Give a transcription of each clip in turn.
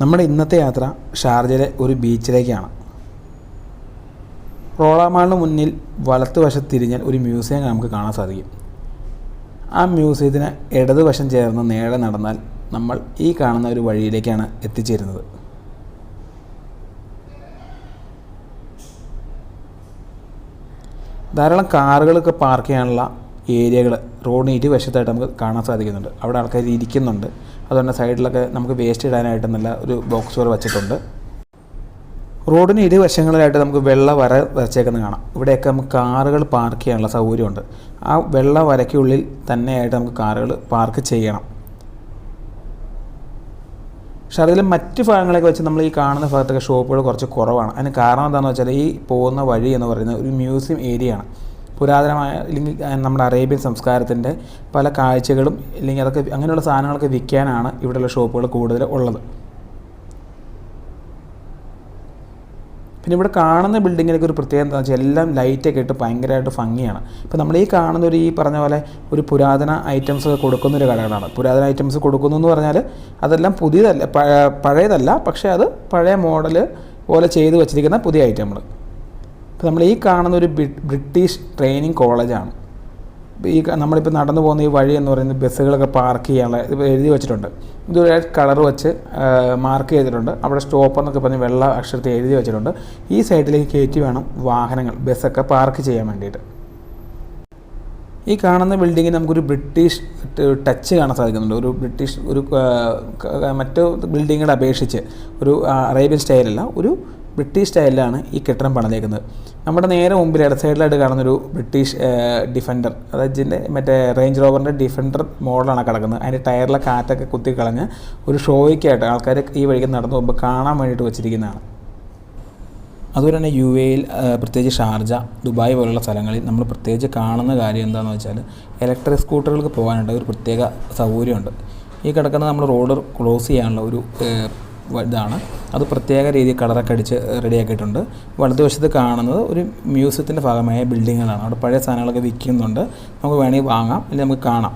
നമ്മുടെ ഇന്നത്തെ യാത്ര ഷാർജയിലെ ഒരു ബീച്ചിലേക്കാണ്. റോളാമാളിന് മുന്നിൽ വലത്തുവശത്ത് തിരിഞ്ഞാൽ ഒരു മ്യൂസിയം നമുക്ക് കാണാൻ സാധിക്കും. ആ മ്യൂസിയത്തിന് ഇടതുവശം ചേർന്ന് നേരെ നടന്നാൽ നമ്മൾ ഈ കാണുന്ന ഒരു വഴിയിലേക്കാണ് എത്തിച്ചേരുന്നത്. ധാരാളം കാറുകളൊക്കെ പാർക്ക് ചെയ്യാനുള്ള ഏരിയകൾ റോഡിന് ഇരുവശത്തായിട്ട് നമുക്ക് കാണാൻ സാധിക്കുന്നുണ്ട്. അവിടെ ആൾക്കാർ ഇരിക്കുന്നുണ്ട്. അതുകൊണ്ട് സൈഡിലൊക്കെ നമുക്ക് വേസ്റ്റ് ഇടാനായിട്ട് നല്ല ഒരു ബോക്സ് പോലെ വെച്ചിട്ടുണ്ട് റോഡിന് ഇരുവശങ്ങളിലായിട്ട് നമുക്ക് വെള്ള വര വരച്ചേക്കുന്നത് കാണാം. ഇവിടെയൊക്കെ നമുക്ക് കാറുകൾ പാർക്ക് ചെയ്യാനുള്ള സൗകര്യമുണ്ട്. ആ വെള്ള വരയ്ക്കുള്ളിൽ തന്നെയായിട്ട് നമുക്ക് കാറുകൾ പാർക്ക് ചെയ്യണം. പക്ഷേ അതിൽ മറ്റ് ഭാഗങ്ങളൊക്കെ വെച്ച് നമ്മൾ ഈ കാണുന്ന ഭാഗത്തൊക്കെ ഷോപ്പുകൾ കുറച്ച് കുറവാണ്. അതിന് കാരണം എന്താണെന്ന് വെച്ചാൽ ഈ പോകുന്ന വഴി എന്ന് പറയുന്നത് ഒരു മ്യൂസിയം ഏരിയയാണ്. പുരാതനമായ അല്ലെങ്കിൽ നമ്മുടെ അറേബ്യൻ സംസ്കാരത്തിന്റെ പല കാഴ്ചകളും അല്ലെങ്കിൽ അതൊക്കെ അങ്ങനെയുള്ള സാധനങ്ങളൊക്കെ വിൽക്കാനാണ് ഇവിടെയുള്ള ഷോപ്പുകൾ കൂടുതൽ ഉള്ളത്. പിന്നെ ഇവിടെ കാണുന്ന ബിൽഡിങ്ങിനൊക്കെ ഒരു പ്രത്യേകത എന്താണെന്ന് വെച്ചാൽ എല്ലാം ലൈറ്റൊക്കെ ഇട്ട് ഭയങ്കരമായിട്ട് ഭംഗിയാണ്. ഇപ്പോൾ നമ്മൾ ഈ കാണുന്ന ഒരു ഈ പറഞ്ഞ പോലെ ഒരു പുരാതന ഐറ്റംസ് കൊടുക്കുന്ന ഒരു കടകളാണ്. പുരാതന ഐറ്റംസ് കൊടുക്കുന്നു എന്ന് പറഞ്ഞാൽ അതെല്ലാം പുതിയതല്ല പഴയതല്ല പക്ഷേ അത് പഴയ മോഡൽ പോലെ ചെയ്ത് വെച്ചിരിക്കുന്ന പുതിയ ഐറ്റങ്ങൾ. ഇപ്പോൾ നമ്മൾ ഈ കാണുന്ന ഒരു ബ്രിട്ടീഷ് ട്രെയിനിങ് കോളേജാണ്. ഈ നമ്മളിപ്പോൾ നടന്നു പോകുന്ന ഈ വഴി എന്ന് പറയുന്നത് ബസ്സുകളൊക്കെ പാർക്ക് ചെയ്യാനുള്ള ഇത് എഴുതി വെച്ചിട്ടുണ്ട്. ഇതൊരു കളർ വെച്ച് മാർക്ക് ചെയ്തിട്ടുണ്ട്. അവിടെ സ്റ്റോപ്പ് എന്നൊക്കെ പറഞ്ഞ് വെള്ള അക്ഷരത്തിൽ എഴുതി വെച്ചിട്ടുണ്ട്. ഈ സൈഡിലേക്ക് കയറ്റി വേണം വാഹനങ്ങൾ ബസ്സൊക്കെ പാർക്ക് ചെയ്യാൻ വേണ്ടിയിട്ട്. ഈ കാണുന്ന ബിൽഡിങ്ങിന് നമുക്കൊരു ബ്രിട്ടീഷ് ടച്ച് കാണാൻ സാധിക്കുന്നുണ്ട്. ഒരു ബ്രിട്ടീഷ് ഒരു മറ്റു ബിൽഡിങ്ങുകളെ അപേക്ഷിച്ച് ഒരു അറേബ്യൻ സ്റ്റൈലല്ല ഒരു ബ്രിട്ടീഷ് സ്റ്റൈലിലാണ് ഈ കെട്ടിടം പണിതേക്കുന്നത്. നമ്മുടെ നേരെ മുമ്പിൽ ഇട സൈഡിലായിട്ട് കാണുന്നൊരു ബ്രിട്ടീഷ് ഡിഫൻഡർ അതായത് ഇതിന്റെ മറ്റേ റേഞ്ച് റോവറിന്റെ ഡിഫൻഡർ മോഡലാണ് കിടക്കുന്നത്. അതിന്റെ ടയറിലെ കാറ്റൊക്കെ കുത്തി കളഞ്ഞ് ഒരു ഷോയ്ക്കായിട്ട് ആൾക്കാർ ഈ വഴിക്ക് നടന്നു പോകുമ്പോൾ കാണാൻ വേണ്ടിയിട്ട് വെച്ചിരിക്കുന്നതാണ്. അതുപോലെ തന്നെ യു എയിൽ പ്രത്യേകിച്ച് ഷാർജ ദുബായ് പോലുള്ള സ്ഥലങ്ങളിൽ നമ്മൾ പ്രത്യേകിച്ച് കാണുന്ന കാര്യം എന്താണെന്ന് വെച്ചാൽ ഇലക്ട്രിക് സ്കൂട്ടറുകൾക്ക് പോകാനുണ്ട് ഒരു പ്രത്യേക സൗകര്യമുണ്ട്. ഈ കിടക്കുന്ന നമ്മൾ റോഡ് ക്ലോസ് ചെയ്യാനുള്ള ഒരു ഇതാണ് അത് പ്രത്യേക രീതിയിൽ കളറൊക്കെ അടിച്ച് റെഡിയാക്കിയിട്ടുണ്ട്. വലതുവശത്ത് കാണുന്നത് ഒരു മ്യൂസിയത്തിന്റെ ഭാഗമായ ബിൽഡിങ്ങുകളാണ്. അവിടെ പഴയ സാധനങ്ങളൊക്കെ വിൽക്കുന്നുണ്ട്. നമുക്ക് വേണമെങ്കിൽ വാങ്ങാം അല്ലെങ്കിൽ നമുക്ക് കാണാം.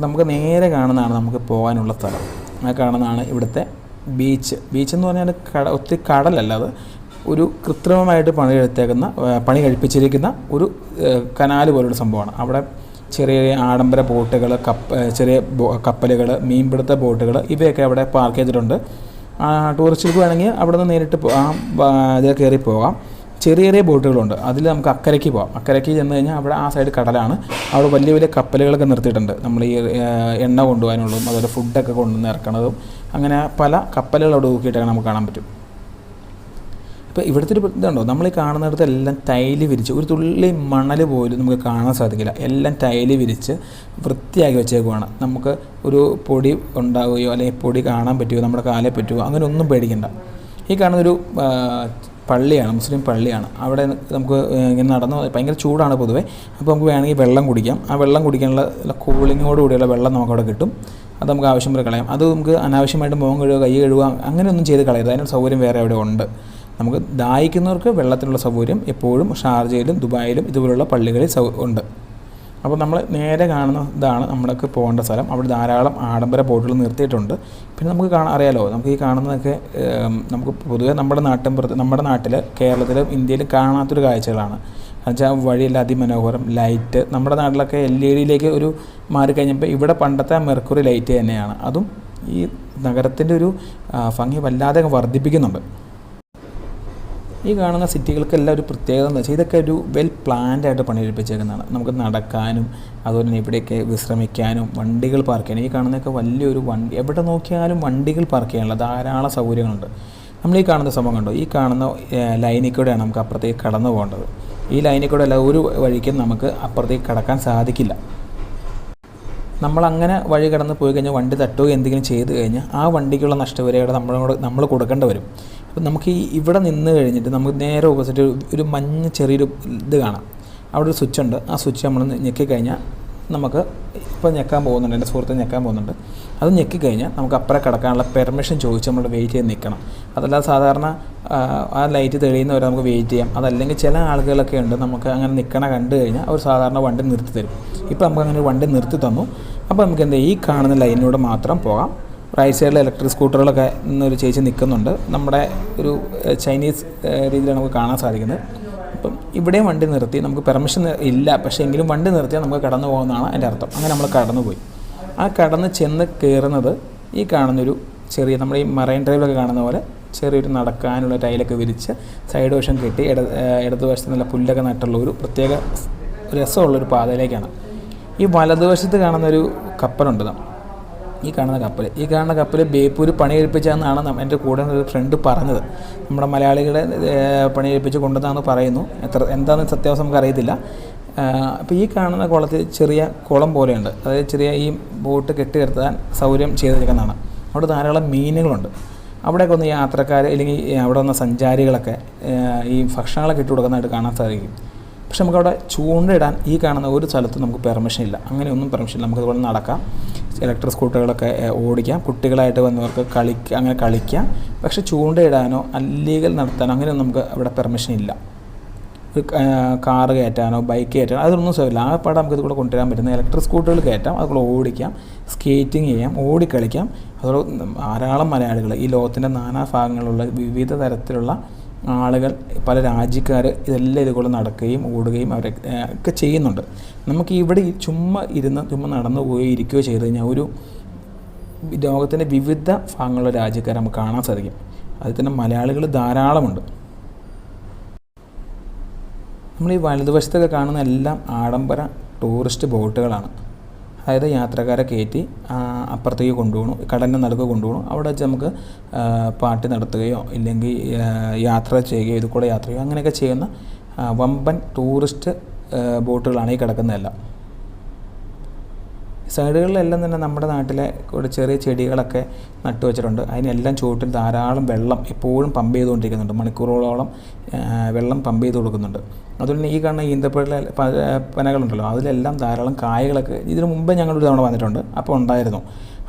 നമുക്ക് നേരെ കാണുന്നതാണ് നമുക്ക് പോകാനുള്ള സ്ഥലം. ആ കാണുന്നതാണ് ഇവിടുത്തെ ബീച്ച്. ബീച്ച് എന്ന് പറഞ്ഞാൽ കട ഒത്തിരി കടലല്ല അത്. ഒരു കൃത്രിമമായിട്ട് പണി എടുത്തേക്കുന്ന പണി കഴിപ്പിച്ചിരിക്കുന്ന ഒരു കനാല് പോലുള്ള സംഭവമാണ്. അവിടെ ചെറിയ ആഡംബര ബോട്ടുകൾ കപ്പ ചെറിയ കപ്പലുകൾ മീൻപിടുത്ത ബോട്ടുകൾ ഇവയൊക്കെ അവിടെ പാർക്ക് ചെയ്തിട്ടുണ്ട്. ടൂറിസ്റ്റുകൾക്ക് വേണമെങ്കിൽ അവിടെ നിന്ന് നേരിട്ട് ആ ഇതിൽ കയറി പോകാം. ചെറിയ ചെറിയ ബോട്ടുകളുണ്ട്. അതിൽ നമുക്ക് അക്കരയ്ക്ക് പോകാം. അക്കരയ്ക്ക് ചെന്ന് കഴിഞ്ഞാൽ അവിടെ ആ സൈഡ് കടലാണ്. അവിടെ വലിയ വലിയ കപ്പലുകളൊക്കെ നിർത്തിയിട്ടുണ്ട്. നമ്മൾ ഈ എണ്ണ കൊണ്ടുപോകാനുള്ളതും അതുപോലെ ഫുഡൊക്കെ കൊണ്ടുവന്ന് ഇറക്കണതും അങ്ങനെ പല കപ്പലുകൾ അവിടെ നോക്കിയിട്ടൊക്കെ നമുക്ക് കാണാൻ പറ്റും. ഇപ്പോൾ ഇവിടുത്തെ ഒരു ഇതുണ്ടോ? നമ്മൾ ഈ കാണുന്നിടത്ത് എല്ലാം ടൈൽ വിരിച്ച് ഒരു തുള്ളി മണൽ പോലും നമുക്ക് കാണാൻ സാധിക്കില്ല. എല്ലാം ടൈൽ വിരിച്ച് വൃത്തിയാക്കി വെച്ചേക്കുവാണ്. നമുക്ക് ഒരു പൊടി ഉണ്ടാവുകയോ അല്ലെങ്കിൽ പൊടി കാണാൻ പറ്റുമോ നമ്മുടെ കാലെ പറ്റുമോ അങ്ങനെ ഒന്നും പേടിക്കണ്ട. ഈ കാണുന്നൊരു പള്ളിയാണ് മുസ്ലിം പള്ളിയാണ്. അവിടെ നമുക്ക് ഇങ്ങനെ നടന്ന് ഭയങ്കര ചൂടാണ് പൊതുവേ. അപ്പോൾ നമുക്ക് വേണമെങ്കിൽ വെള്ളം കുടിക്കാം. ആ വെള്ളം കുടിക്കാനുള്ള കൂളിങ്ങോട് കൂടിയുള്ള വെള്ളം നമുക്കവിടെ കിട്ടും. അത് നമുക്ക് ആവശ്യം പോലെ കളയാം. അത് നമുക്ക് അനാവശ്യമായിട്ട് മുഖം കഴുകുക കൈ കഴുകുക അങ്ങനെയൊന്നും ചെയ്ത് കളയരുത്. അതിനുള്ള സൗകര്യം വേറെ അവിടെ ഉണ്ട്. നമുക്ക് ദാഹിക്കുന്നവർക്ക് വെള്ളത്തിനുള്ള സൗകര്യം എപ്പോഴും ഷാർജയിലും ദുബായിലും ഇതുപോലുള്ള പള്ളികളിൽ സൗ ഉണ്ട്. അപ്പോൾ നമ്മൾ നേരെ കാണുന്ന ഇതാണ് നമ്മളൊക്കെ പോകേണ്ട സ്ഥലം. അവിടെ ധാരാളം ആഡംബര ബോട്ടുകൾ നിർത്തിയിട്ടുണ്ട്. പിന്നെ നമുക്ക് കാണാൻ അറിയാലോ നമുക്ക് ഈ കാണുന്നതൊക്കെ നമുക്ക് പൊതുവേ നമ്മുടെ നാട്ടിൻ പുറത്ത് നമ്മുടെ നാട്ടിൽ കേരളത്തിലും ഇന്ത്യയിലും കാണാത്തൊരു കാഴ്ചകളാണ്. എന്നുവെച്ചാൽ വഴിയെല്ലാം അതിമനോഹരം ലൈറ്റ്. നമ്മുടെ നാട്ടിലൊക്കെ എൽ ഇ ഡിയിലേക്ക് ഒരു മാറിക്കഴിഞ്ഞപ്പോൾ ഇവിടെ പണ്ടത്തെ മെർക്കുറി ലൈറ്റ് തന്നെയാണ്. അതും ഈ നഗരത്തിന്റെ ഒരു ഭംഗി വല്ലാതെ വർദ്ധിപ്പിക്കുന്നുണ്ട്. ഈ കാണുന്ന സിറ്റികൾക്കെല്ലാം ഒരു പ്രത്യേകത എന്ന് വെച്ചാൽ ഇതൊക്കെ ഒരു വെൽ പ്ലാൻഡ് ആയിട്ട് പണിയെടുപ്പിച്ചേക്കുന്നതാണ്. നമുക്ക് നടക്കാനും അതുപോലെ തന്നെ ഇവിടെയൊക്കെ വിശ്രമിക്കാനും വണ്ടികൾ പാർക്ക് ചെയ്യാനും ഈ കാണുന്നതൊക്കെ വലിയൊരു വണ്ടി എവിടെ നോക്കിയാലും വണ്ടികൾ പാർക്ക് ചെയ്യാനുള്ള ധാരാളം സൗകര്യങ്ങളുണ്ട്. നമ്മൾ ഈ കാണുന്ന സംഭവം കണ്ടോ? ഈ കാണുന്ന ലൈനിൽ കൂടെയാണ് നമുക്ക് അപ്പുറത്തേക്ക് കടന്നു പോകേണ്ടത്. ഈ ലൈനിൽ കൂടെ അല്ല ഒരു വഴിക്കും നമുക്ക് അപ്പുറത്തേക്ക് കടക്കാൻ സാധിക്കില്ല. നമ്മളങ്ങനെ വഴി കടന്ന് പോയി കഴിഞ്ഞാൽ വണ്ടി തട്ടുകയോ എന്തെങ്കിലും ചെയ്ത് കഴിഞ്ഞാൽ ആ വണ്ടിക്കുള്ള നഷ്ടപരിഹാരം നമ്മളോട് നമ്മൾ കൊടുക്കേണ്ടി വരും. അപ്പം നമുക്ക് ഈ ഇവിടെ നിന്ന് കഴിഞ്ഞിട്ട് നമുക്ക് നേരെ ഓപ്പോസിറ്റ് ഒരു മഞ്ഞ ചെറിയൊരു ഇത് കാണാം. അവിടെ ഒരു സ്വിച്ച് ഉണ്ട്. ആ സ്വിച്ച് നമ്മൾ ഞെക്കി കഴിഞ്ഞാൽ നമുക്ക് ഇപ്പോൾ ഞെക്കാൻ പോകുന്നുണ്ട്. എന്റെ സുഹൃത്ത് ഞെക്കാൻ പോകുന്നുണ്ട്. അത് ഞെക്കി കഴിഞ്ഞാൽ നമുക്ക് അപ്പുറം കിടക്കാനുള്ള പെർമിഷൻ ചോദിച്ച് നമ്മൾ വെയിറ്റ് ചെയ്ത് നിൽക്കണം. അതല്ലാതെ സാധാരണ ആ, ലൈറ്റ് തെളിയുന്നവരെ നമുക്ക് വെയിറ്റ് ചെയ്യാം. അതല്ലെങ്കിൽ ചില ആളുകളൊക്കെ ഉണ്ട് നമുക്ക് അങ്ങനെ നിൽക്കണ കണ്ടു കഴിഞ്ഞാൽ അവർ സാധാരണ വണ്ടി നിർത്തി തരും. ഇപ്പോൾ നമുക്ക് അങ്ങനെ വണ്ടി നിർത്തി തന്നു. അപ്പോൾ നമുക്ക് എന്താ ഈ കാണുന്ന ലൈനിലൂടെ മാത്രം പോകാം. റൈറ്റ് സൈഡിൽ ഇലക്ട്രിക് സ്കൂട്ടറുകളൊക്കെ ഇന്നൊരു ചേച്ചി നിൽക്കുന്നുണ്ട് നമ്മുടെ ഒരു ചൈനീസ് രീതിയിൽ നമുക്ക് കാണാൻ സാധിക്കുന്നത്. അപ്പം ഇവിടെയും വണ്ടി നിർത്തി. നമുക്ക് പെർമിഷൻ ഇല്ല. പക്ഷേ എങ്കിലും വണ്ടി നിർത്തിയാൽ നമുക്ക് കടന്നു പോകുന്നതാണ് അതിന്റെ അർത്ഥം. അങ്ങനെ നമ്മൾ കടന്നു പോയി ആ കടന്ന് ചെന്ന് കയറുന്നത് ഈ കാണുന്നൊരു ചെറിയ നമ്മുടെ ഈ മറൈൻ ഡ്രൈവിലൊക്കെ കാണുന്ന പോലെ ചെറിയൊരു നടക്കാനുള്ള ടൈലൊക്കെ വിരിച്ച് സൈഡ് വശം കെട്ടി ഇട ഇടതുവശത്ത് നല്ല പുല്ലൊക്കെ നട്ടുള്ള ഒരു പ്രത്യേക രസമുള്ളൊരു പാതയിലേക്കാണ്. ഈ വലതുവശത്ത് കാണുന്നൊരു കപ്പലുണ്ട് ഈ കാണുന്ന കപ്പൽ ഈ കാണുന്ന കപ്പൽ ബേപ്പൂർ പണി കഴിപ്പിച്ചതെന്നാണ് നം- എന്റെ കൂടെ ഒരു ഫ്രണ്ട് പറഞ്ഞത്. നമ്മുടെ മലയാളികളെ പണിയെടുപ്പിച്ച് കൊണ്ടുവന്നാന്ന് പറയുന്നു. എത്ര എന്താണെന്ന് സത്യാവസ്ഥ നമുക്ക് അറിയത്തില്ല അപ്പോൾ ഈ കാണുന്ന കുളത്തിൽ ചെറിയ കുളം പോലെയുണ്ട്. അതായത് ചെറിയ ഈ ബോട്ട് കെട്ടിയെടുത്താൻ സൗകര്യം ചെയ്തിരിക്കുന്നതാണ്. അവിടെ ധാരാളം മീനുകളുണ്ട്. അവിടെയൊക്കെ ഒന്ന് യാത്രക്കാർ അല്ലെങ്കിൽ അവിടെ വന്ന സഞ്ചാരികളൊക്കെ ഈ ഭക്ഷണങ്ങളൊക്കെ ഇട്ട് കൊടുക്കുന്നതായിട്ട് കാണാൻ സാധിക്കും. പക്ഷെ നമുക്കവിടെ ചൂണ്ടയിടാൻ ഈ കാണുന്ന ഒരു സ്ഥലത്തും നമുക്ക് പെർമിഷൻ ഇല്ല. അങ്ങനെയൊന്നും പെർമിഷൻ ഇല്ല. നമുക്കതുപോലെ നടക്കാം. ഇലക്ട്രിക് സ്കൂട്ടറുകളൊക്കെ ഓടിക്കാം. കുട്ടികളായിട്ട് വന്നവർക്ക് കളിക്കുക അങ്ങനെ കളിക്കാം. പക്ഷെ ചൂണ്ടയിടാനോ അല്ലീഗൽ നടത്താനോ അങ്ങനെയൊന്നും നമുക്ക് അവിടെ പെർമിഷൻ ഇല്ല. ഒരു കാറ് കയറ്റാനോ ബൈക്ക് കയറ്റാനോ അതൊന്നും സൗകര്യമില്ല ആ പാടെ നമുക്ക് ഇതുകൂടെ കൊണ്ടുവരാൻ പറ്റുന്ന ഇലക്ട്രിക് സ്കൂട്ടറുകൾ കയറ്റാം. അതുകൂടെ ഓടിക്കാം. സ്കേറ്റിംഗ് ചെയ്യാം. ഓടിക്കളിക്കാം. അതോടൊപ്പം ധാരാളം മലയാളികൾ ഈ ലോകത്തിന്റെ നാനാ ഭാഗങ്ങളിലുള്ള വിവിധ തരത്തിലുള്ള ആളുകൾ പല രാജ്യക്കാർ ഇതെല്ലാം ഇതുപോലെ നടക്കുകയും ഓടുകയും അവരെ ഒക്കെ ചെയ്യുന്നുണ്ട്. നമുക്ക് ഇവിടെ ചുമ്മാ ഇരുന്ന് ചുമ്മാ നടന്നു പോയി ഇരിക്കുകയോ ചെയ്ത് കഴിഞ്ഞാൽ ഒരു ലോകത്തിന്റെ വിവിധ ഭാഗങ്ങളിലുള്ള രാജ്യക്കാരെ നമുക്ക് കാണാൻ സാധിക്കും. അതിൽ തന്നെ മലയാളികൾ ധാരാളമുണ്ട്. നമ്മൾ ഈ വലതുവശത്തൊക്കെ കാണുന്ന എല്ലാം ആഡംബര ടൂറിസ്റ്റ് ബോട്ടുകളാണ്. അതായത് യാത്രക്കാരെ കയറ്റി അപ്പുറത്തേക്ക് കൊണ്ടുപോകണം കടലിന്റെ നടുക്ക് കൊണ്ടുപോകണം. അവിടെ വെച്ച് നമുക്ക് പാർട്ടി നടത്തുകയോ ഇല്ലെങ്കിൽ യാത്ര ചെയ്യുകയോ ഇത് കൂടെ യാത്ര ചെയ്യുകയോ അങ്ങനെയൊക്കെ ചെയ്യുന്ന വമ്പൻ ടൂറിസ്റ്റ് ബോട്ടുകളാണ് ഈ കിടക്കുന്നതെല്ലാം. സൈഡുകളിലെല്ലാം തന്നെ നമ്മുടെ നാട്ടിലെ ചെറിയ ചെടികളൊക്കെ നട്ടു വെച്ചിട്ടുണ്ട്. അതിനെല്ലാം ചുവട്ടിൽ ധാരാളം വെള്ളം എപ്പോഴും പമ്പ് ചെയ്തുകൊണ്ടിരിക്കുന്നുണ്ട്. മണിക്കൂറുകളോളം വെള്ളം പമ്പ് ചെയ്ത് കൊടുക്കുന്നുണ്ട്. അതുകൊണ്ട് ഈ കാണുന്ന ഈന്തപ്പഴ പനകളുണ്ടല്ലോ അതിലെല്ലാം ധാരാളം കായകളൊക്കെ ഇതിനു മുമ്പേ ഞങ്ങളൊരു തവണ വന്നിട്ടുണ്ട്. അപ്പോൾ ഉണ്ടായിരുന്നു.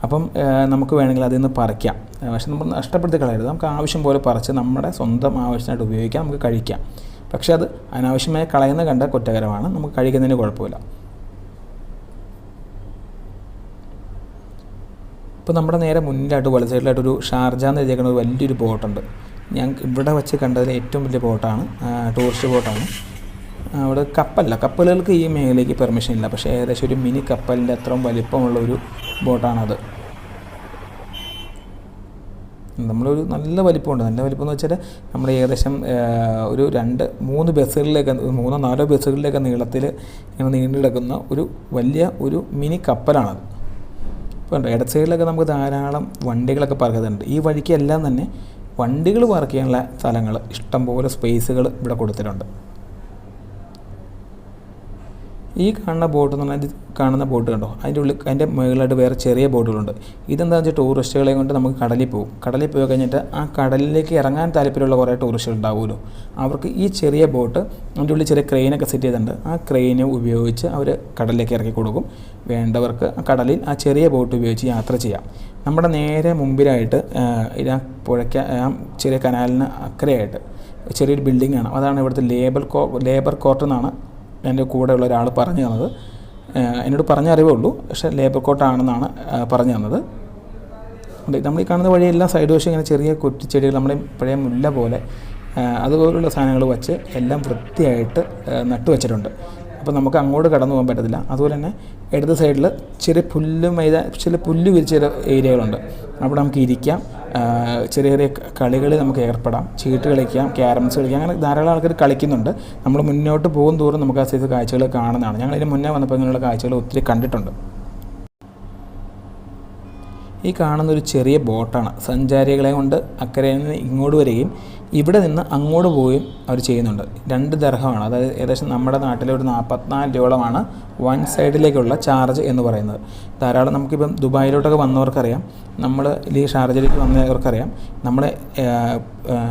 അപ്പം നമുക്ക് വേണമെങ്കിൽ അതിൽ നിന്ന് പറിക്കാം. പക്ഷെ നമ്മൾ നഷ്ടപ്പെടുത്തി കളയരുത്. നമുക്ക് ആവശ്യം പോലെ പറിച്ച് നമ്മുടെ സ്വന്തം ആവശ്യത്തിനായിട്ട് ഉപയോഗിക്കാം. നമുക്ക് കഴിക്കാം. പക്ഷേ അത് അനാവശ്യമായി കളയുന്ന കണ്ട കുറ്റകരമാണ്. നമുക്ക് കഴിക്കുന്നതിന് കുഴപ്പമില്ല. ഇപ്പോൾ നമ്മുടെ നേരെ മുന്നിലായിട്ട് വല സൈഡിലായിട്ട് ഒരു ഷാർജ എന്ന് എഴുതിയേക്കുന്ന ഒരു വലിയൊരു ബോട്ടുണ്ട്. ഞാൻ ഇവിടെ വെച്ച് കണ്ടതിൽ ഏറ്റവും വലിയ ബോട്ടാണ് ടൂറിസ്റ്റ് ബോട്ടാണ്. അവിടെ കപ്പലല്ല കപ്പലുകൾക്ക് ഈ മേഖലയ്ക്ക് പെർമിഷൻ ഇല്ല. പക്ഷേ ഏകദേശം ഒരു മിനി കപ്പലിന്റെ അത്രയും വലിപ്പമുള്ള ഒരു ബോട്ടാണത്. നമ്മളൊരു നല്ല വലിപ്പമുണ്ട്. നല്ല വലിപ്പം എന്ന് വെച്ചാൽ നമ്മൾ ഏകദേശം ഒരു രണ്ട് മൂന്ന് ബസ്സുകളിലേക്ക് മൂന്നോ നാലോ ബസ്സുകളിലേക്ക് നീളത്തിൽ ഇങ്ങനെ നീണ്ടു കിടക്കുന്ന ഒരു വലിയ ഒരു മിനി കപ്പലാണത് ഇപ്പോൾ ഇടത് സൈഡിലൊക്കെ നമുക്ക് ധാരാളം വണ്ടികളൊക്കെ പാർക്ക് ചെയ്തിട്ടുണ്ട്. ഈ വഴിക്കെല്ലാം തന്നെ വണ്ടികൾ പാർക്ക് ചെയ്യാനുള്ള സ്ഥലങ്ങൾ ഇഷ്ടംപോലെ സ്പേസുകൾ ഇവിടെ കൊടുത്തിട്ടുണ്ട്. ഈ കാണുന്ന ബോട്ട് എന്ന് പറഞ്ഞാൽ കാണുന്ന ബോട്ട് കണ്ടോ? അതിന്റെ ഉള്ളിൽ അതിന്റെ മുകളിലായിട്ട് വേറെ ചെറിയ ബോട്ടുകളുണ്ട്. ഇതെന്താണെന്ന് വെച്ചാൽ ടൂറിസ്റ്റുകളെ കൊണ്ട് നമുക്ക് കടലിൽ പോകും കടലിൽ പോയി കഴിഞ്ഞിട്ട് ആ കടലിലേക്ക് ഇറങ്ങാൻ താല്പര്യമുള്ള കുറേ ടൂറിസ്റ്റുകൾ ഉണ്ടാവുമല്ലോ. അവർക്ക് ഈ ചെറിയ ബോട്ട് അതിന്റെ ഉള്ളിൽ ചെറിയ ക്രെയിനൊക്കെ സെറ്റ് ചെയ്തിട്ടുണ്ട്. ആ ക്രെയിന് ഉപയോഗിച്ച് അവർ കടലിലേക്ക് ഇറക്കി കൊടുക്കും. വേണ്ടവർക്ക് കടലിൽ ആ ചെറിയ ബോട്ട് ഉപയോഗിച്ച് യാത്ര ചെയ്യാം. നമ്മുടെ നേരെ മുമ്പിലായിട്ട് ആ പുഴയ്ക്ക് ആ ചെറിയ കനാലിന് അക്കരയായിട്ട് ചെറിയൊരു ബിൽഡിംഗ് ആണ്. അതാണ് ഇവിടുത്തെ ലേബർ കോ ലേബർ കോർട്ട് എന്നാണ് എന്റെ കൂടെയുള്ള ഒരാൾ പറഞ്ഞു തന്നത്. എന്നോട് പറഞ്ഞ അറിവേ ഉള്ളൂ. പക്ഷേ ലേബർ കോട്ടാണെന്നാണ് പറഞ്ഞു തന്നത്. നമ്മൾ ഈ കാണുന്ന വഴിയെല്ലാം സൈഡ് വശം ഇങ്ങനെ ചെറിയ കുറ്റിച്ചെടികൾ നമ്മുടെ പഴയ മുല്ല പോലെ അതുപോലുള്ള സാധനങ്ങൾ വച്ച് എല്ലാം വൃത്തിയായിട്ട് നട്ടു വെച്ചിട്ടുണ്ട് അപ്പോൾ നമുക്ക് അങ്ങോട്ട് കടന്നു പോകാൻ പറ്റത്തില്ല. അതുപോലെ തന്നെ ഇടത് സൈഡിൽ ചെറിയ പുല്ല് മൈത ചില പുല്ല് വിരിച്ച ഏരിയകളുണ്ട്. അവിടെ നമുക്ക് ഇരിക്കാം. ചെറിയ ചെറിയ കളികൾ നമുക്ക് ഏർപ്പെടാം. ചീട്ട് കളിക്കാം ക്യാരംസ് കളിക്കാം. അങ്ങനെ ധാരാളം ആൾക്കാർ കളിക്കുന്നുണ്ട്. നമ്മൾ മുന്നോട്ട് പോകും തോറും നമുക്ക് ആ സൈസ് കാഴ്ചകൾ കാണുന്നതാണ്. ഞങ്ങൾ ഇതിന് മുന്നേ വന്നപ്പോൾ ഇങ്ങനെയുള്ള കാഴ്ചകൾ ഒത്തിരി കണ്ടിട്ടുണ്ട്. ഈ കാണുന്ന ഒരു ചെറിയ ബോട്ടാണ്. സഞ്ചാരികളെ കൊണ്ട് അക്കരയിൽ നിന്ന് ഇങ്ങോട്ട് വരികയും ഇവിടെ നിന്ന് അങ്ങോട്ട് പോവുകയും അവർ ചെയ്യുന്നുണ്ട്. രണ്ട് ദർഹമാണ്. അതായത് ഏകദേശം നമ്മുടെ നാട്ടിലെ ഒരു നാൽപ്പത്തിനാല് രൂപയോളമാണ് വൺ സൈഡിലേക്കുള്ള ചാർജ് എന്ന് പറയുന്നത്. ധാരാളം നമുക്കിപ്പം ദുബായിലോട്ടൊക്കെ വന്നവർക്കറിയാം. നമ്മൾ ഈ ഷാർജയിലേക്ക് വന്നവർക്കറിയാം. നമ്മൾ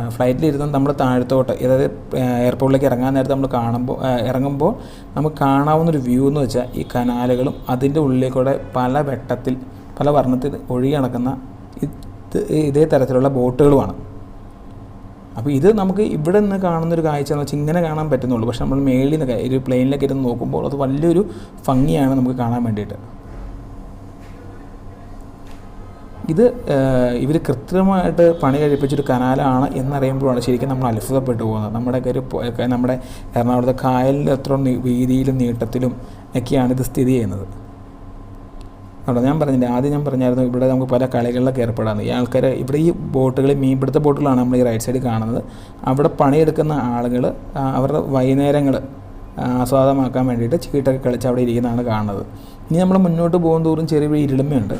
ഫ്ലൈറ്റിലിരുന്ന് നമ്മൾ താഴത്തോട്ട് അതായത് എയർപോർട്ടിലേക്ക് ഇറങ്ങാൻ നേരത്തെ നമ്മൾ കാണുമ്പോൾ ഇറങ്ങുമ്പോൾ നമുക്ക് കാണാവുന്നൊരു വ്യൂ എന്ന് വെച്ചാൽ ഈ കനാലുകളും അതിന്റെ ഉള്ളിലേക്കൂടെ പല വെട്ടത്തിൽ പല വർണത്തിൽ ഒഴുകി നടക്കുന്ന ഇത് ഇതേ തരത്തിലുള്ള ബോട്ടുകളുമാണ്. അപ്പോൾ ഇത് നമുക്ക് ഇവിടെ നിന്ന് കാണുന്നൊരു കാഴ്ച എന്ന് വെച്ചാൽ ഇങ്ങനെ കാണാൻ പറ്റുന്നുള്ളൂ. പക്ഷെ നമ്മൾ മേളിൽ നിന്ന് ഒരു പ്ലെയിനിലൊക്കെ ഇരുന്ന് നോക്കുമ്പോൾ അത് വലിയൊരു ഭംഗിയാണ് നമുക്ക് കാണാൻ വേണ്ടിയിട്ട്. ഇത് ഇവർ കൃത്രിമമായിട്ട് പണി കഴിപ്പിച്ചൊരു കനാലാണ് എന്നറിയുമ്പോഴാണ് ശരിക്കും നമ്മൾ അത്ഭുതപ്പെട്ടു പോകുന്നത്. നമ്മുടെ ഒരു നമ്മുടെ എറണാകുളത്തെ കായലിൽ എത്ര വീതിയിലും നീട്ടത്തിലും ഒക്കെയാണ് ഇത് സ്ഥിതി ചെയ്യുന്നത്. അവിടെ ഞാൻ പറഞ്ഞില്ല ആദ്യം ഞാൻ പറഞ്ഞായിരുന്നു ഇവിടെ നമുക്ക് പല കളികളിലൊക്കെ ഏർപ്പെടാമെന്ന് ഈ ആൾക്കാർ ഇവിടെ ഈ ബോട്ടുകൾ മീൻപിടുത്ത ബോട്ടുകളാണ് നമ്മൾ ഈ റൈറ്റ് സൈഡിൽ കാണുന്നത്. അവിടെ പണിയെടുക്കുന്ന ആളുകൾ അവരുടെ വൈകുന്നേരങ്ങൾ ആസ്വാദമാക്കാൻ വേണ്ടിയിട്ട് ചീട്ടൊക്കെ കളിച്ച് അവിടെ ഇരിക്കുന്നതാണ് കാണുന്നത്. ഇനി നമ്മൾ മുന്നോട്ട് പോകും തോറും ചെറിയ ഇരുളിമയുണ്ട്.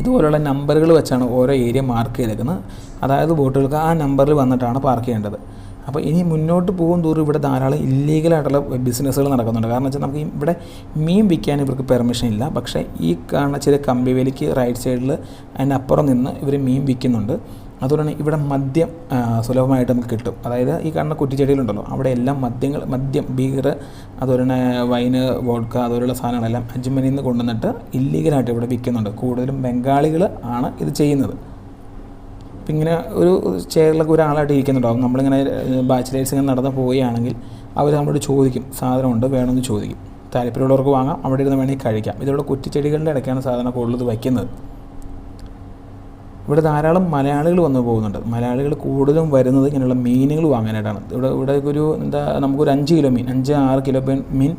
ഇതുപോലുള്ള നമ്പറുകൾ വെച്ചാണ് ഓരോ ഏരിയ മാർക്ക് ചെയ്തേക്കുന്നത്. അതായത് ബോട്ടുകൾക്ക് ആ നമ്പറിൽ വന്നിട്ടാണ് പാർക്ക് ചെയ്യേണ്ടത്. അപ്പോൾ ഇനി മുന്നോട്ട് പോകും തോറും ഇവിടെ ധാരാളം ഇല്ലീഗലായിട്ടുള്ള ബിസിനസ്സുകൾ നടക്കുന്നുണ്ട്. കാരണം വെച്ചാൽ നമുക്ക് ഇവിടെ മീൻ വിൽക്കാൻ ഇവർക്ക് പെർമിഷൻ ഇല്ല. പക്ഷേ ഈ കാണുന്ന ചെറിയ കമ്പിവേലിക്ക് റൈറ്റ് സൈഡിൽ അതിനപ്പുറം നിന്ന് ഇവർ മീൻ വിൽക്കുന്നുണ്ട്. അതുകൊണ്ടാണ് ഇവിടെ മദ്യം സുലഭമായിട്ട് നമുക്ക് കിട്ടും. അതായത് ഈ കാണുന്ന കുറ്റിച്ചെടികളുണ്ടല്ലോ അവിടെ എല്ലാം മദ്യങ്ങൾ മദ്യം ബീർ അതുപോലെ തന്നെ വൈന് വോഡ്ക അതുപോലെയുള്ള സാധനങ്ങളെല്ലാം അജ്മനിൽ നിന്ന് കൊണ്ടുവന്നിട്ട് ഇല്ലീഗലായിട്ട് ഇവിടെ വിൽക്കുന്നുണ്ട്. കൂടുതലും ബംഗാളികൾ ആണ് ഇത് ചെയ്യുന്നത്. ഇപ്പം ഇങ്ങനെ ഒരു ചെയറിലൊക്കെ ഒരാളായിട്ട് ഇരിക്കുന്നുണ്ടാവും. നമ്മളിങ്ങനെ ബാച്ചിലേഴ്സ് ഇങ്ങനെ നടന്ന് പോവുകയാണെങ്കിൽ അവർ നമ്മളോട് ചോദിക്കും സാധനമുണ്ട്? വേണമെന്ന് ചോദിക്കും. താല്പര്യമുള്ളവർക്ക് വാങ്ങാം അവിടെ ഇരുന്ന് വേണമെങ്കിൽ കഴിക്കാം. ഇതിവിടെ കുറ്റിച്ചെടികളുടെ ഇടയ്ക്കാണ് സാധാരണ കൂടുതൽ വയ്ക്കുന്നത്. ഇവിടെ ധാരാളം മലയാളികൾ വന്നു പോകുന്നുണ്ട്. മലയാളികൾ കൂടുതലും വരുന്നത് ഇങ്ങനെയുള്ള മീനുകൾ വാങ്ങാനായിട്ടാണ്. ഇവിടെ ഇവിടെ ഒരു എന്താ നമുക്കൊരു അഞ്ച് കിലോ മീൻ അഞ്ച് ആറ് കിലോ മീൻ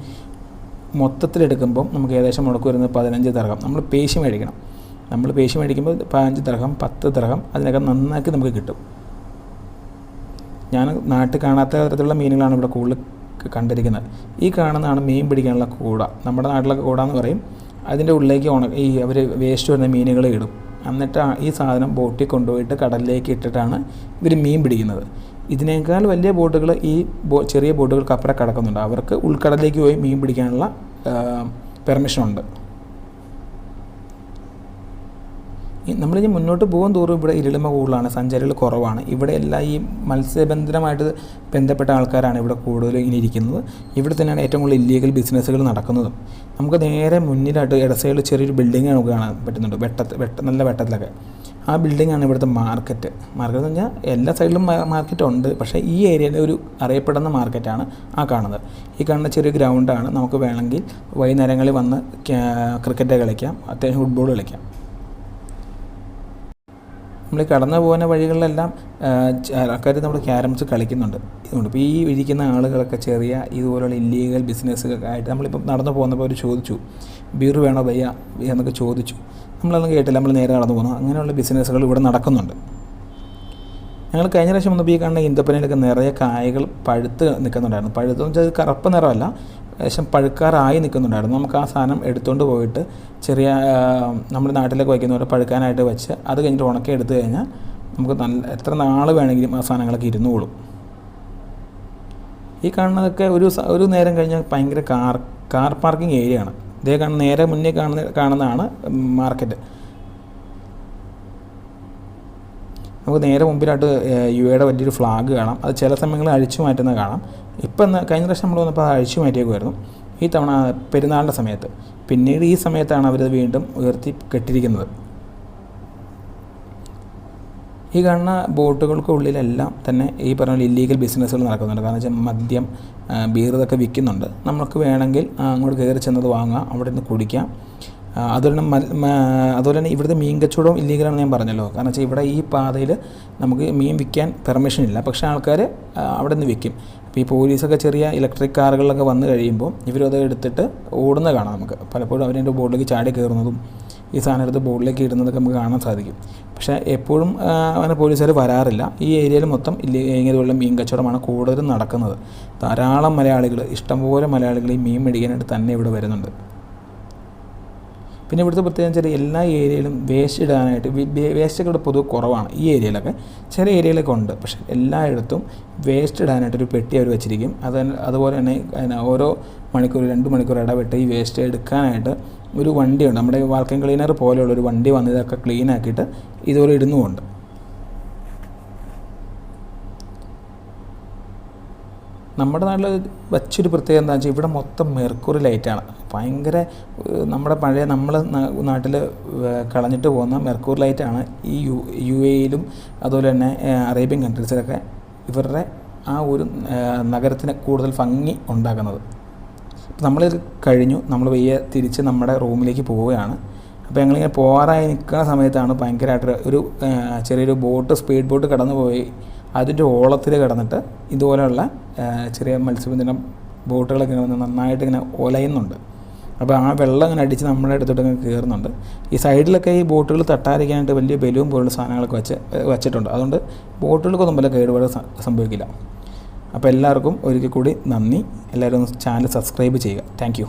മൊത്തത്തിലെടുക്കുമ്പം നമുക്ക് ഏകദേശം മുടക്ക് വരുന്നത് പതിനഞ്ച് ദർഹം നമ്മൾ പേശി മേടിക്കണം നമ്മൾ പേശി മേടിക്കുമ്പോൾ പതിനഞ്ച് ദർഹം പത്ത് ദർഹം അതിനൊക്കെ നന്നാക്കി നമുക്ക് കിട്ടും. ഞാൻ നാട്ടിൽ കാണാത്ത തരത്തിലുള്ള മീനുകളാണ് ഇവിടെ കൂടുതൽ കണ്ടിരിക്കുന്നത്. ഈ കാണുന്നതാണ് മീൻ പിടിക്കാനുള്ള കൂട. നമ്മുടെ നാട്ടിലൊക്കെ കൂട എന്ന് പറയും. അതിന്റെ ഉള്ളിലേക്ക് ഉണ ഈ അവർ വേസ്റ്റ് വരുന്ന മീനുകളെ ഇടും. എന്നിട്ട് ഈ സാധനം ബോട്ടിൽ കൊണ്ടുപോയിട്ട് കടലിലേക്ക് ഇട്ടിട്ടാണ് ഇവർ മീൻ പിടിക്കുന്നത്. ഇതിനേക്കാൾ വലിയ ബോട്ടുകൾ ഈ ബോ ചെറിയ ബോട്ടുകൾക്ക് അപ്പുറം കിടക്കുന്നുണ്ട്. അവർക്ക് ഉൾക്കടലിലേക്ക് പോയി മീൻ പിടിക്കാനുള്ള പെർമിഷനുണ്ട്. നമ്മളിനി മുന്നോട്ട് പോകും തോറും ഇവിടെ ഇരുളിമ കൂടുതലാണ് സഞ്ചാരികൾ കുറവാണ്. ഇവിടെ എല്ലാം ഈ മത്സ്യബന്ധനമായിട്ട് ബന്ധപ്പെട്ട ആൾക്കാരാണ് ഇവിടെ കൂടുതലും ഇങ്ങനെ ഇരിക്കുന്നത്. ഇവിടെ തന്നെയാണ് ഏറ്റവും കൂടുതൽ ഇല്ലീഗൽ ബിസിനസ്സുകൾ നടക്കുന്നതും. നമുക്ക് നേരെ മുന്നിലായിട്ട് ഇട സൈഡിൽ ചെറിയൊരു ബിൽഡിംഗ് നമുക്ക് കാണാൻ പറ്റുന്നുണ്ട്. വെട്ടത്ത് വെട്ട നല്ല വെട്ടത്തിലൊക്കെ. ആ ബിൽഡിങ്ങാണ് ഇവിടുത്തെ മാർക്കറ്റ് മാർക്കറ്റ് എന്ന് പറഞ്ഞാൽ എല്ലാ സൈഡിലും മാർക്കറ്റ് ഉണ്ട്. പക്ഷേ ഈ ഏരിയയിലെ ഒരു അറിയപ്പെടുന്ന മാർക്കറ്റാണ് ആ കാണുന്നത്. ഈ കാണുന്ന ചെറിയ ഗ്രൗണ്ടാണ് നമുക്ക് വേണമെങ്കിൽ വൈകുന്നേരങ്ങളിൽ വന്ന് ക്രിക്കറ്റ് കളിക്കാം അത്യാവശ്യം ഫുട്ബോൾ കളിക്കാം. നമ്മൾ കടന്നു പോകുന്ന വഴികളിലെല്ലാം ആൾക്കാർ നമ്മൾ ക്യാരംസ് കളിക്കുന്നുണ്ട്. ഇതുകൊണ്ട് ഇപ്പോൾ ഈ ഇരിക്കുന്ന ആളുകളൊക്കെ ചെറിയ ഇതുപോലുള്ള ഇല്ലീഗൽ ബിസിനസ്സുകളായിട്ട് നമ്മളിപ്പോൾ നടന്നു പോകുന്നപ്പോൾ അവർ ചോദിച്ചു ബീർ വേണോ ബയ്യ എന്നൊക്കെ ചോദിച്ചു. നമ്മളൊന്നും കേട്ടില്ല. നമ്മൾ നേരെ നടന്നു പോകുന്നു. അങ്ങനെയുള്ള ബിസിനസ്സുകൾ ഇവിടെ നടക്കുന്നുണ്ട്. ഞങ്ങൾ കഴിഞ്ഞ പ്രാവശ്യം വന്നപ്പോൾ ഈ കാണുന്ന ഇന്തപ്പനയിലൊക്കെ നിറയെ കായകൾ പഴുത്ത് നിൽക്കുന്നുണ്ടായിരുന്നു. പഴുത്തെന്ന് വെച്ചാൽ കറുപ്പ് നിറമല്ല. ഏകദേശം പഴുക്കാറായി നിൽക്കുന്നുണ്ടായിരുന്നു. നമുക്ക് ആ സാധനം എടുത്തുകൊണ്ട് പോയിട്ട് ചെറിയ നമ്മുടെ നാട്ടിലൊക്കെ വയ്ക്കുന്ന പോലെ പഴുക്കാനായിട്ട് വെച്ച് അത് കഴിഞ്ഞിട്ട് ഉണക്കി എടുത്തു കഴിഞ്ഞാൽ നമുക്ക് നല്ല എത്ര നാൾ വേണമെങ്കിലും ആ സാധനങ്ങളൊക്കെ ഇരുന്നോളും. ഈ കാണുന്നതൊക്കെ ഒരു ഒരു നേരം കഴിഞ്ഞാൽ ഭയങ്കര കാർ കാർ പാർക്കിംഗ് ഏരിയ ആണ് ഇതേ കാണുന്ന നേരെ മുന്നേ കാണുന്ന കാണുന്നതാണ് മാർക്കറ്റ്. നമുക്ക് നേരെ മുമ്പിലായിട്ട് യു എയുടെ വലിയൊരു ഫ്ലാഗ് കാണാം. അത് ചില സമയങ്ങളിൽ അഴിച്ചു മാറ്റുന്നത് കാണാം. ഇപ്പം ഇന്ന് കഴിഞ്ഞ പ്രാവശ്യം നമ്മൾ വന്നപ്പോൾ അത് അഴിച്ചു മാറ്റിയേക്കുമായിരുന്നു ഈ തവണ പെരുന്നാളിന്റെ സമയത്ത്. പിന്നീട് ഈ സമയത്താണ് അവരത് വീണ്ടും ഉയർത്തി കെട്ടിയിരിക്കുന്നത് ഈ കാണുന്ന ബോട്ടുകൾക്കുള്ളിലെല്ലാം തന്നെ ഈ പറഞ്ഞ ഇല്ലീഗൽ ബിസിനസ്സുകൾ നടക്കുന്നുണ്ട്. കാരണം വെച്ചാൽ മദ്യം ബീർ ഇതൊക്കെ വിൽക്കുന്നുണ്ട്. നമുക്ക് വേണമെങ്കിൽ അങ്ങോട്ട് കയറി ചെന്നത് വാങ്ങാം അവിടെ നിന്ന് കുടിക്കാം. അതുപോലെ തന്നെ അതുപോലെ തന്നെ ഇവിടുത്തെ മീൻ കച്ചവടവും ഇല്ലീഗലാണെന്ന് ഞാൻ പറഞ്ഞല്ലോ. കാരണം വെച്ചാൽ ഇവിടെ ഈ പാതയിൽ നമുക്ക് മീൻ വിൽക്കാൻ പെർമിഷൻ ഇല്ല. പക്ഷേ ആൾക്കാർ അവിടെ നിന്ന് വിൽക്കും അപ്പോൾ ഈ പോലീസൊക്കെ ചെറിയ ഇലക്ട്രിക് കാറുകളിലൊക്കെ വന്നു കഴിയുമ്പോൾ ഇവരത് എടുത്തിട്ട് ഓടുന്നത് കാണാം നമുക്ക്. പലപ്പോഴും അവരതിന്റെ ബോർഡിലേക്ക് ചാടി കയറുന്നതും ഈ സാധനം എടുത്ത് ബോർഡിലേക്ക് ഇടുന്നതൊക്കെ നമുക്ക് കാണാൻ സാധിക്കും. പക്ഷേ എപ്പോഴും അങ്ങനെ പോലീസുകാർ വരാറില്ല. ഈ ഏരിയയിൽ മൊത്തം ഇങ്ങനെയുള്ള മീൻ കച്ചവടമാണ് കൂടുതലും നടക്കുന്നത്. ധാരാളം മലയാളികൾ ഇഷ്ടംപോലെ മലയാളികൾ ഈ മീൻ മേടിക്കാനായിട്ട് തന്നെ ഇവിടെ വരുന്നുണ്ട്. പിന്നെ ഇവിടുത്തെ പ്രത്യേകത വെച്ചാൽ എല്ലാ ഏരിയയിലും വേസ്റ്റ് ഇടാനായിട്ട് വേസ്റ്റൊക്കെ ഇവിടെ പൊതുവെ കുറവാണ്. ഈ ഏരിയയിലൊക്കെ ചില ഏരിയയിലൊക്കെ ഉണ്ട്. പക്ഷേ എല്ലായിടത്തും വേസ്റ്റ് ഇടാനായിട്ടൊരു പെട്ടി അവർ വെച്ചിരിക്കും. അത് അതുപോലെ തന്നെ ഓരോ മണിക്കൂർ രണ്ട് മണിക്കൂർ ഇടവിട്ട് ഈ വേസ്റ്റ് എടുക്കാനായിട്ട് ഒരു വണ്ടിയുണ്ട്. നമ്മുടെ വാൽക്കൻ ക്ലീനർ പോലെയുള്ള ഒരു വണ്ടി വന്ന് ഇതൊക്കെ ക്ലീൻ ഇതുപോലെ ഇടുന്നുമുണ്ട്. നമ്മുടെ നാട്ടിൽ വച്ചൊരു പ്രത്യേകത എന്താ വെച്ചാൽ ഇവിടെ മൊത്തം മെർക്കുറി ലൈറ്റാണ് ഭയങ്കര നമ്മുടെ പഴയ നമ്മൾ നാട്ടിൽ കളഞ്ഞിട്ട് പോകുന്ന മെർക്കുറി ലൈറ്റാണ് ഈ യു യു എയിലും അതുപോലെ തന്നെ അറേബ്യൻ കൺട്രീസിലൊക്കെ ഇവരുടെ ആ ഒരു നഗരത്തിന് കൂടുതൽ ഭംഗി ഉണ്ടാക്കുന്നത്. നമ്മളിത് കഴിഞ്ഞു നമ്മൾ വയ്യ തിരിച്ച് നമ്മുടെ റൂമിലേക്ക് പോവുകയാണ്. അപ്പോൾ ഞങ്ങളിങ്ങനെ പോകാറായി നിൽക്കുന്ന സമയത്താണ് ഭയങ്കരമായിട്ട് ഒരു ചെറിയൊരു ബോട്ട് സ്പീഡ് ബോട്ട് കടന്നു പോയി അതിന്റെ ഓളത്തിൽ കിടന്നിട്ട് ഇതുപോലെയുള്ള ചെറിയ മത്സ്യബന്ധനം ബോട്ടുകളൊക്കെ ഇങ്ങനെ നന്നായിട്ട് ഇങ്ങനെ ഒലയുന്നുണ്ട്. അപ്പോൾ ആ വെള്ളം ഇങ്ങനെ അടിച്ച് നമ്മുടെ അടുത്തോട്ട് ഇങ്ങനെ കയറുന്നുണ്ട്. ഈ സൈഡിലൊക്കെ ഈ ബോട്ടുകൾ തട്ടാതിരിക്കാനായിട്ട് വലിയ ബലൂൺ പോലുള്ള സാധനങ്ങളൊക്കെ വെച്ച് വെച്ചിട്ടുണ്ട്. അതുകൊണ്ട് ബോട്ടുകൾക്കൊന്നും വല്ല കേടുപാട് സംഭവിക്കില്ല. അപ്പോൾ എല്ലാവർക്കും ഒരിക്കൽ കൂടി നന്ദി. എല്ലാവരും ചാനൽ സബ്സ്ക്രൈബ് ചെയ്യുക. താങ്ക്